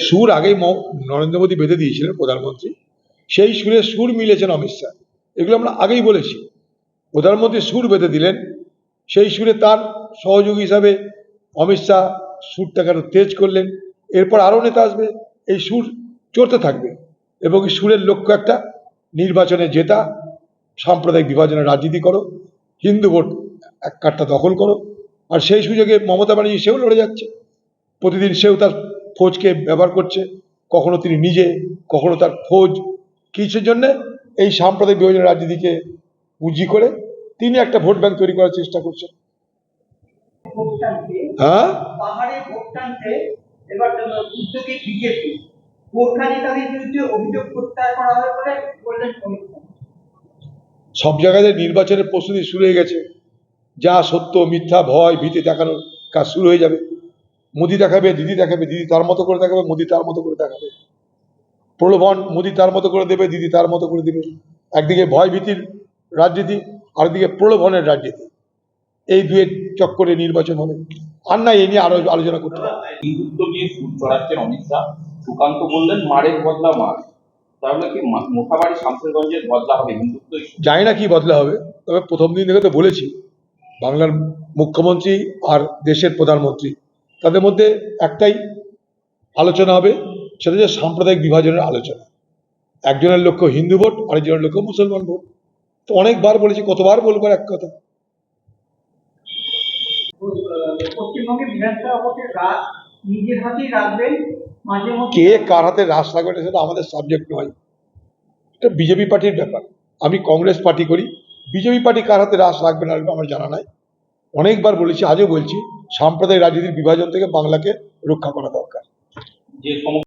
সুর আগেই নরেন্দ্র মোদী বেঁধে দিয়েছিলেন প্রধানমন্ত্রী। সেই সুরে সুর মিলেছেন অমিত শাহ। এগুলো আমরা আগেই বলেছি। প্রধানমন্ত্রী সুর বেঁধে দিলেন। সেই সুরে তার সহযোগী হিসাবে অমিত শাহ সুরটাকে আরও তেজ করলেন। এরপর আরও নেতা আসবে। এই সুর চড়তে থাকবে। এবং এই সুরের লক্ষ্য একটা, নির্বাচনে জেতা, সাম্প্রদায়িক বিভাজনের রাজনীতি করো, হিন্দু ভোট এক কাঠটা দখল করো। আর সেই সুযোগে মমতা ব্যানার্জি সেও লড়ে যাচ্ছে। প্রতিদিন সেও তার ফৌজকে ব্যবহার করছে কখনো তিনি নিজে কখনো তার খোঁজ। কিসের জন্য? এই সাম্প্রদায়িক বিভাজনের রাজনীতিকে পুঁজি করে তিনি একটা ভোট ব্যাংক তৈরি করার চেষ্টা করছেন। হ্যাঁ। সব জায়গায় নির্বাচনের প্রস্তুতি শুরু হয়ে গেছে। যা সত্য মিথ্যা ভয় ভীতি দেখানোর কাজ শুরু হয়ে যাবে। মোদি দেখাবে দিদি দেখাবে দিদি তার মতো করে দেখাবে মোদি তার মতো করে দেখাবে। প্রলোভন মোদি তার মতো করে দেবে দিদি তার মতো করে দেবে। একদিকে ভয় ভীতির রাজনীতি আরেকদিকে প্রলোভনের রাজনীতি। এই দুয়ের চক্করে নির্বাচন হবে। আর না এই নিয়ে আরও আলোচনা করতে হবে। হিন্দুত্ব নিয়ে সুর চড়াচ্ছেন অমিত শাহ। সুকান্ত বললেন মারের বদলা মার। তাহলে কি মোথাবাড়ি শামসেরগঞ্জের বদলা হবে? হিন্দুত্ব জানি না কি বদলা হবে। তবে প্রথম দিন থেকে তো বলেছি বাংলার মুখ্যমন্ত্রী আর দেশের প্রধানমন্ত্রী। তাদের মধ্যে একটাই আলোচনা হবে সেটা হচ্ছে সাম্প্রদায়িক বিভাজনের আলোচনা। একজনের লক্ষ্য হিন্দু ভোট আরেকজনের লক্ষ্য মুসলমান ভোট। তো অনেকবার বলেছি কতবার বলব এক কথা। পশ্চিমবঙ্গে বিধানসভা ভোটের নিজের হাতেই রাখবেন মাঝে কে কার হাতে রাস লাগবে সেটা আমাদের সাবজেক্ট নয়। এটা বিজেপি পার্টির ব্যাপার। আমি কংগ্রেস পার্টি করি বিজেপি পার্টি কার হাতে রাস রাখবে না আমার জানা নাই। অনেকবার বলেছি আজও বলছি সাম্প্রদায়িক রাজনীতির বিভাজন থেকে বাংলাকে রক্ষা করা দরকার।